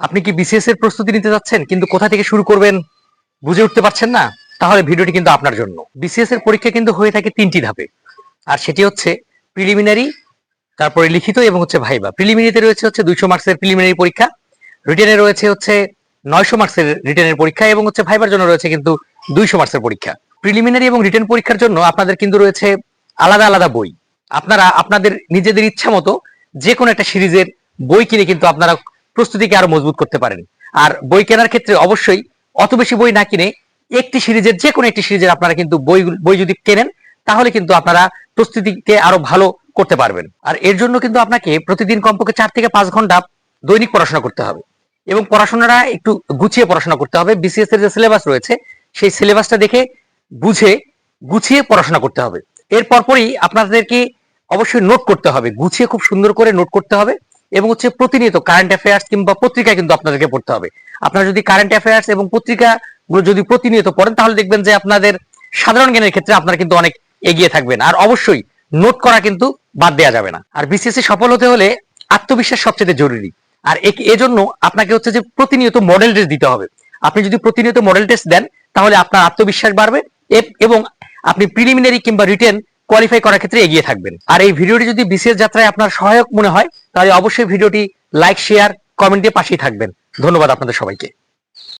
আপনি কি বিসিএস এর প্রস্তুতি নিতে যাচ্ছেন? কিন্তু কোথা থেকে শুরু করবেন? বুঝে উঠতে পারছেন না? তাহলে ভিডিওটি কিন্তু আপনার জন্য। বিসিএস এর পরীক্ষা কিন্তু হয়ে থাকে তিনটি ধাপে। আর সেটি হচ্ছে প্রিলিমিনারি তারপরে লিখিত এবং হচ্ছে ভাইবা প্রিলিমিনারিতে রয়েছে হচ্ছে দুইশো মার্কসের প্রিলিমিনারি পরীক্ষা। রিটেনে রয়েছে হচ্ছে নয়শো মার্কসের রিটেনের পরীক্ষা এবং হচ্ছে ভাইবার জন্য রয়েছে কিন্তু দুইশো মার্কসের পরীক্ষা। প্রিলিমিনারি এবং রিটেন পরীক্ষার জন্য আপনাদের কিন্তু রয়েছে আলাদা আলাদা বই। আপনারা, আপনাদের নিজেদের ইচ্ছা মতো যে কোনো একটা সিরিজের বই কিনে কিন্তু আপনারা প্রস্তুতিকে আরও মজবুত করতে পারেন। আর বই কেনার ক্ষেত্রে অবশ্যই অত বেশি বই না কিনে একটি সিরিজের যে কোনো একটি সিরিজের আপনারা কিন্তু বই বই যদি কেনেন, তাহলে কিন্তু আপনারা প্রস্তুতিকে আরও ভালো করতে পারবেন। আর এর জন্য কিন্তু আপনাকে প্রতিদিন কমপক্ষে চার থেকে পাঁচ ঘণ্টা দৈনিক পড়াশোনা করতে হবে। এবং পড়াশোনাটা একটু গুছিয়ে পড়াশোনা করতে হবে। বিসিএস এর যে সিলেবাস রয়েছে, সেই সিলেবাসটা দেখে বুঝে গুছিয়ে পড়াশোনা করতে হবে। এর পরপরই আপনাদেরকে অবশ্যই নোট করতে হবে। গুছিয়ে খুব সুন্দর করে নোট করতে হবে। এবং হচ্ছে প্রতিনিয়ত কারেন্ট অ্যাফেয়ার্স কিংবা পত্রিকা কিন্তু আপনাদেরকে পড়তে হবে। আপনারা যদি কারেন্ট অ্যাফেয়ার্স এবং পত্রিকাগুলো যদি প্রতিনিয়ত পড়েন, তাহলে দেখবেন যে আপনাদের সাধারণ জ্ঞানের ক্ষেত্রে আপনারা কিন্তু অনেক এগিয়ে থাকবেন। আর অবশ্যই নোট করা কিন্তু বাদ দেওয়া যাবে না। আর বিসিএসসি সফল হতে হলে আত্মবিশ্বাস সবচেয়ে জরুরি। আর এজন্য আপনাকে হচ্ছে যে প্রতিনিয়ত মডেল টেস্ট দিতে হবে। আপনি যদি প্রতিনিয়ত মডেল টেস্ট দেন, তাহলে আপনার আত্মবিশ্বাস বাড়বে, এবং আপনি প্রিলিমিনারি কিংবা রিটেন কোয়ালিফাই করার ক্ষেত্রে এগিয়ে থাকবেন। আর এই ভিডিওটি যদি বিসিএস যাত্রায় আপনার সহায়ক মনে হয়, তাহলে অবশ্যই ভিডিওটি লাইক শেয়ার কমেন্ট দিয়ে পাশেই থাকবেন। ধন্যবাদ আপনাদের সবাইকে।